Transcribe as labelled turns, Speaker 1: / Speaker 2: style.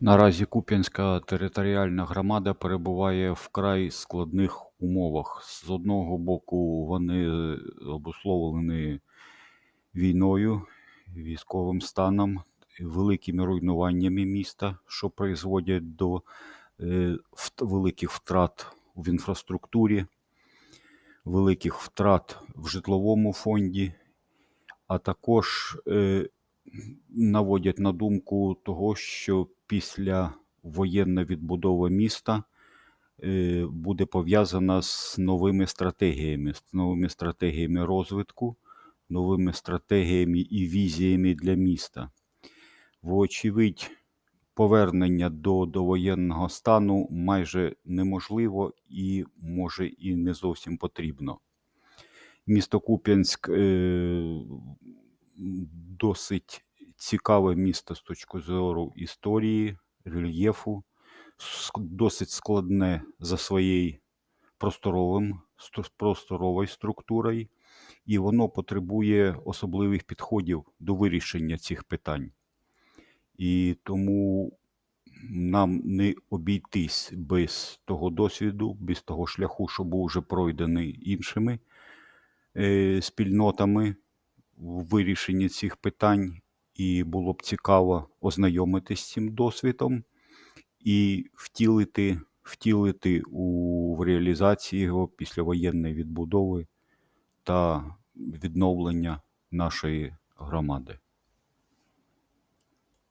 Speaker 1: Наразі Куп'янська територіальна громада перебуває в вкрай складних умовах. З одного боку, вони обусловлені війною, військовим станом, великими руйнуваннями міста, що призводять до е, великих втрат в інфраструктурі, великих втрат в житловому фонді, а також е, наводять на думку того, що після воєнної відбудови міста е, буде пов'язана з новими стратегіями, з новими стратегіями розвитку, новими стратегіями і візіями для міста. Вочевидь, повернення до довоєнного стану майже неможливо і може і не зовсім потрібно. Місто Куп'янськ е, досить цікаве місто з точки зору історії, рельєфу, досить складне за своєю просторовим, просторовою структурою, і воно потребує особливих підходів до вирішення цих питань. І тому нам не обійтись без того досвіду, без того шляху, що був вже пройдений іншими е, спільнотами в вирішенні цих питань, і було б цікаво ознайомитись з цим досвідом і втілити, втілити у в реалізації його післявоєнної відбудови та відновлення нашої громади.